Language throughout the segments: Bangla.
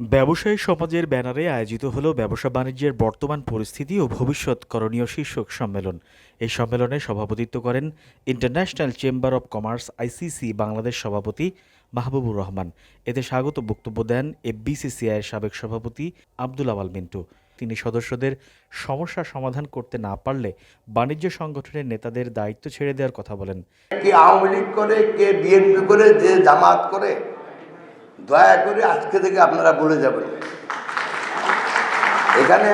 ব্যবসায়ী সমাজের ব্যানারে আয়োজিত হল ব্যবসা বাণিজ্যের বর্তমান পরিস্থিতি ও ভবিষ্যৎ করণীয় শীর্ষক সম্মেলন। এই সম্মেলনে সভাপতিত্ব করেন international chamber of commerce ICC Bangladesh সভাপতি মাহবুবুর রহমান। এতে স্বাগত বক্তব্য দেন এফবিসিসিআইয়ের সাবেক সভাপতি আব্দুল আওয়াল মিন্টু। তিনি সদস্যদের সমস্যা সমাধান করতে না পারলে বাণিজ্য সংগঠনের নেতাদের দায়িত্ব ছেড়ে দেওয়ার কথা বলেন। কে আওয়ামী লীগ করে, কে বিএনপি করে, যে জামাত করে দয়া করে আজকে থেকে আপনারা বলে যাবেন। এখানে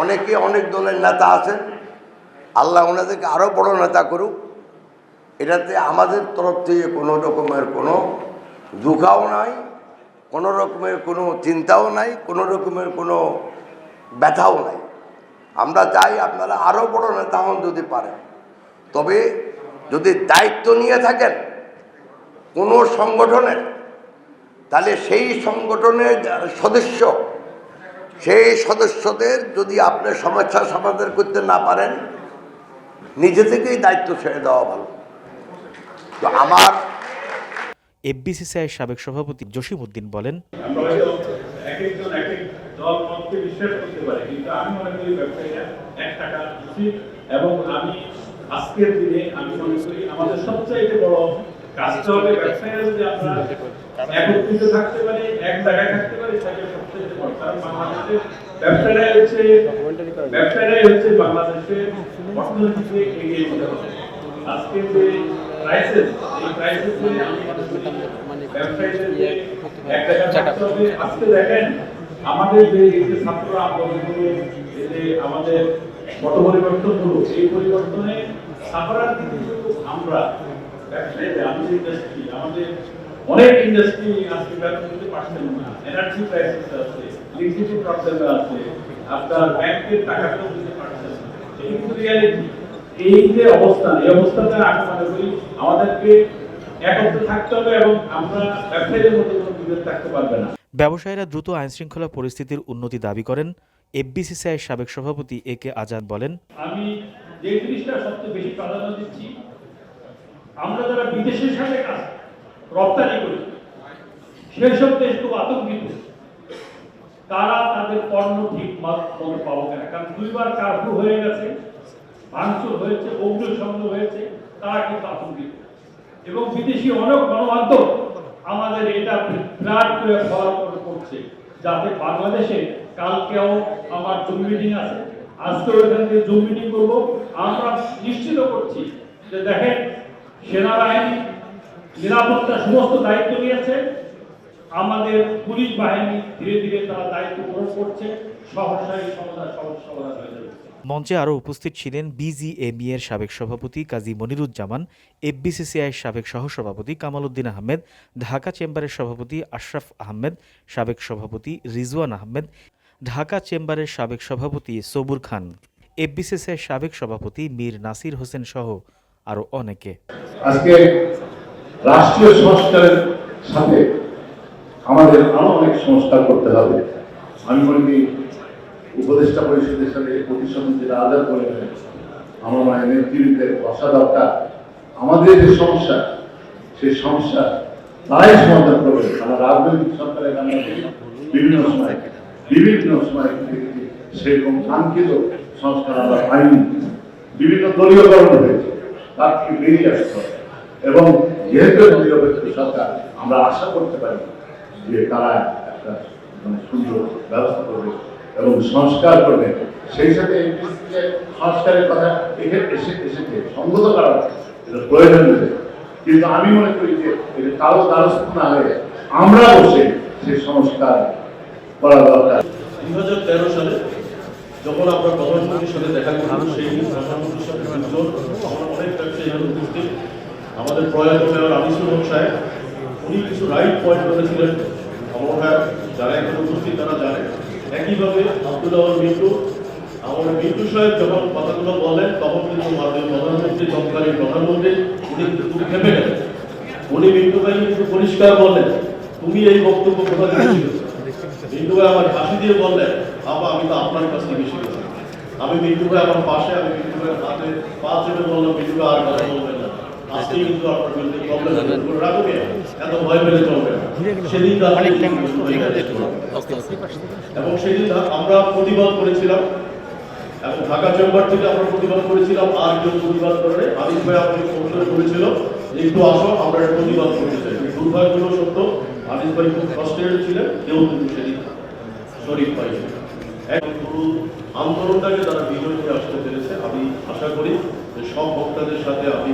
অনেকে অনেক দলের নেতা আছেন। আল্লাহ ওনাদেরকে আরও বড় নেতা করুক। এটাতে আমাদের তরফ থেকে কোনো রকমের কোনো দুঃখাও নাই, কোনো রকমের কোনো চিন্তাও নাই, কোনো রকমের কোনো ব্যথাও নাই। আমরা চাই আপনারা আরও বড় নেতা হন যদি পারেন। তবে যদি দায়িত্ব নিয়ে থাকেন, কোনো সংগঠনের তাহলে সেই সংগঠনের সদস্য সেই সদস্যদের যদি আপনি সমস্যা সমাধান করতে না পারেন নিজে থেকেই দায়িত্ব ছেড়ে দেওয়া ভালো। তো আমার এফবিসিসিআইয়ের সাবেক সভাপতি জসিম উদ্দিন বলেন মনে এবং আমি আজকের দিনে আমি মনে করি আমাদের সবচাইতে বড় কাজটা হবে ব্যবসায়ীরা যদি আমরা একত্রিত থাকতে পারি, এক জায়গায় থাকতে পারি, সেটা সবচেয়ে বড় কারণ বাংলাদেশের ব্যবসাটাই হচ্ছে ব্যবসাটাই হচ্ছে বাংলাদেশের অর্থনীতিকে এগিয়ে নিতে হবে। আজকের যে ক্রাইসিস এই ক্রাইসিসে ব্যবসায়ীদের আজকে দেখেন, আমাদের যে ছাত্র আন্দোলনগুলো যে আমাদের মত পরিবর্তন হলো, এই পরিবর্তনে সাফারার কিন্তু আমরা ব্যবসায়ীদের আমাদের ইন্ডাস্ট্রি আমাদের অনেক ইন্ডাস্ট্রি আজকে ব্যবসা করতে পারছেন না। এনার্জি ক্রাইসিস আছে লিকুইডিটি প্রবলেম আছে আপনার ব্যাংকের টাকাটাও দিতে পারছেন না। এই কিন্তু রিয়ালিটি এই যে অবস্থান এই অবস্থাতে আমি মনে করি আমাদেরকে একত্রে থাকতে হবে এবং আমরা ব্যবসায়ীদের মধ্যে কোনো বিভেদ থাকতে পারবে না। ব্যবসায়ীরা দ্রুত আইনশৃঙ্খলা পরিস্থিতির উন্নতি দাবি করেন। এফবিসিসিআইয়ের সাবেক সভাপতি এ কে আজাদ বলেন আমি যে জিনিসটা সবচেয়ে বেশি প্রাধান্য দিচ্ছি আমরা যারা বিদেশের সাথে কাজ রপ্তানি করি সেসব দেশ খুব আতঙ্কিত। তারা তাদের পণ্য ঠিক মতো পাবো কিনা কারণ দুইবার কার্ফু হয়ে গেছে, ভাঙচুর হয়েছে অগ্নিসংযোগ হয়েছে, তারা কিন্তু আতঙ্কিত। এবং বিদেশি অনেক গণমাধ্যম আমাদের এটা ফ্ল্যাট করে ফলো করছে, যাতে বাংলাদেশে কালকেও আমার জুম মিটিং আছে। আজকেও এখান থেকে জুম মিটিং করব। আমরা নিশ্চিত করছি যে দেখেন, সেনাবাহিনী নিরাপত্তা সমস্ত দায়িত্ব নিয়েছে। আমাদের পুলিশ বাহিনী ধীরে ধীরে তারা দায়িত্ব গ্রহণ করছে। সহসাই সমাধান হয়ে যাবে। মঞ্চে আরও উপস্থিত ছিলেন বিজিএমই এর সাবেক সভাপতি কাজী মনিরুজ্জামান এফবিসিসিআইয়ের সাবেক সহসভাপতি কামাল উদ্দিন আহমেদ ঢাকা চেম্বারের সভাপতি আশরাফ আহমেদ সাবেক সভাপতি রিজওয়ান আহমেদ ঢাকা চেম্বারের সাবেক সভাপতি সবুর খান। এফবিসিসিআইয়ের সাবেক সভাপতি মীর নাসির হোসেন সহ আরও অনেকে। আজকে রাষ্ট্রীয় সংস্কারের সাথে আমাদের আরও অনেক সংস্কার করতে হবে। আমি মনে করি উপদেষ্টা পরিষদের সাথে প্রতিশ্রুতি যেটা আদায় করে আমার হয় নেতৃত্বে বসা দরকার আমাদের যে সমস্যা, সেই সমস্যা তারাই সমাধান করবে। আমরা রাজনৈতিক সরকারের বিভিন্ন সময় বিভিন্ন সময় সেরকম কাঙ্ক্ষিত সংস্কার আমরা পাইনি। বিভিন্ন দলীয়করণ হয়েছে তার থেকে বেরিয়ে আসতে এবং যেহেতু নিরপেক্ষ সরকার, আমরা আশা করতে পারি যে তারা একটা মানে সুন্দর ব্যবস্থা করবে এবং সংস্কার করবে। সেই সাথে সংস্কারের কথা এসে এসেছে, সঙ্গত করা এটা প্রয়োজন কিন্তু আমি মনে করি যে এটা কারও দ্বারস্থ না হয়ে আমরা বসে সেই সংস্কার করা দরকার। দুই হাজার তেরো সালে যখন আমরা প্রধানমন্ত্রীর সাথে দেখা করলাম, সেই প্রধানমন্ত্রীর সাথে আমরা অনেক উপস্থিত। আমাদের প্রয়াত মেয়র আনিসুল হক সাহেব, উনি কিছু রাইট পয়েন্ট করেছিলেন আমরা যারা এখানে উপস্থিত তারা জানে। একইভাবে আব্দুল আওয়াল মিন্টু আমাদের মিন্টু সাহেব যখন কথাগুলো বলেন তখন কিন্তু মাননীয় প্রধানমন্ত্রী তৎকালীন প্রধানমন্ত্রী, উনি কিন্তু খেপে গেলেন। উনি মিন্টু ভাই কিন্তু পরিষ্কার বললেন, তুমি এই বক্তব্য কোথা থেকে মিন্টু ভাই আমার হাসি দিয়ে বললেন, বাবা, আমি তো আপনার কাছ থেকে শিখেছি আমি মিন্টু ভাই আমার পাশে, আমি মিন্টু ভাইয়ের হাতে পা চেপে বললাম, মিন্টু ভাই আর কথা বলবেন না। এবং সেদিন আমরা প্রতিবাদ করেছিলাম। এবং ঢাকা চেম্বার থেকে আমরা প্রতিবাদ করেছিলাম। আর কেউ প্রতিবাদ করে আদিল ভাই আমাকে ফোন করে বলেছিল যে একটু আসো আমরা প্রতিবাদ করতে চাই। সত্য আদিল ভাই খুব কষ্টের ছিলেন। কেউ কিন্তু সেদিন শরীর পাইনি। এক পুরো আন্দোলনটাকে তারা বিজয় করে আসতে পেরেছে আমি আশা করি যে সব বক্তাদের সাথে আমি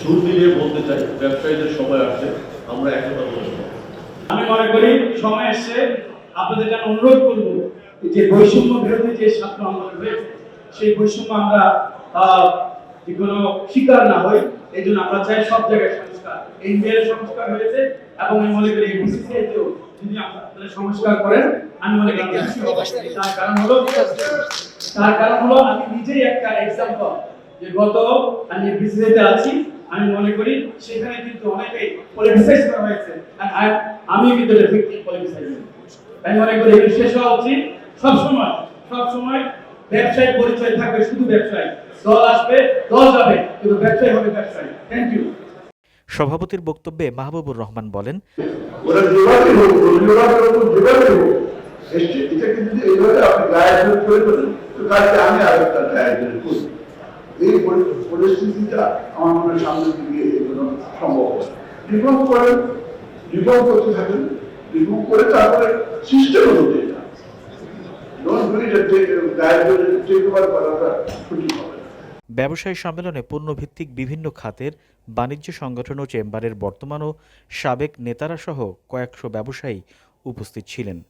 সুর মিলিয়ে বলতে চাই, ব্যবসায়ীদের সময় আসছে আমরা একতা আমি মনে করি সময় এসছে, আপনাদের জন্য অনুরোধ করব যে বৈষম্য বিরোধী যে ছাত্র আন্দোলন সেই বৈষম্য আমরা যে কোনো শিকার না হই, এই জন্য আমরা চাই সব জায়গায় সংস্কার এনবিআর সংস্কার হয়েছে, এবং আমি মনে করি বিসিসিআই যদি আপনারা সংস্কার করেন, আমি মনে করি। তার কারণ হলো, তার কারণ হলো আমি নিজেই একটা এক্সাম্পল যে গত আমি বিসিসিআই তে আছি আমি মনে করি সেখানে কিন্তু অনেকেই পলিটিসাইজ করা হয়েছে। আর আমি কিন্তু ভিক্টিম পলিটিসাইজ আমি মনে করি এটা শেষ হওয়া উচিত। সব সময় সব সময় ব্যবসায়িক পরিচয় থাকবে শুধু ব্যবসায়ী। দল আসবে দল যাবে কিন্তু ব্যবসায়ী হবে ব্যবসায়ী। থ্যাংক ইউ সভাপতির বক্তব্যে মাহবুবুর রহমান বলেন ওরা যেভাবে হোক রবীন্দ্রনাথের ওপর যেভাবে হোক এসছে। এটা এইভাবে আপনি গায়ে করে ফেলেন তো কাজে আমি আরেকটা গায়ে করি এই পরি- পরিস্থিতিটা আমার মনে হয় সামনের দিকে সম্ভব করেন করতে থাকেন করে তারপরে সিস্টেম না ব্যবসায়ী সম্মেলনে পণ্যভিত্তিক বিভিন্ন খাতের বাণিজ্য সংগঠন ও চেম্বারের বর্তমান ও সাবেক নেতারা সহ কয়েকশো ব্যবসায়ী উপস্থিত ছিলেন।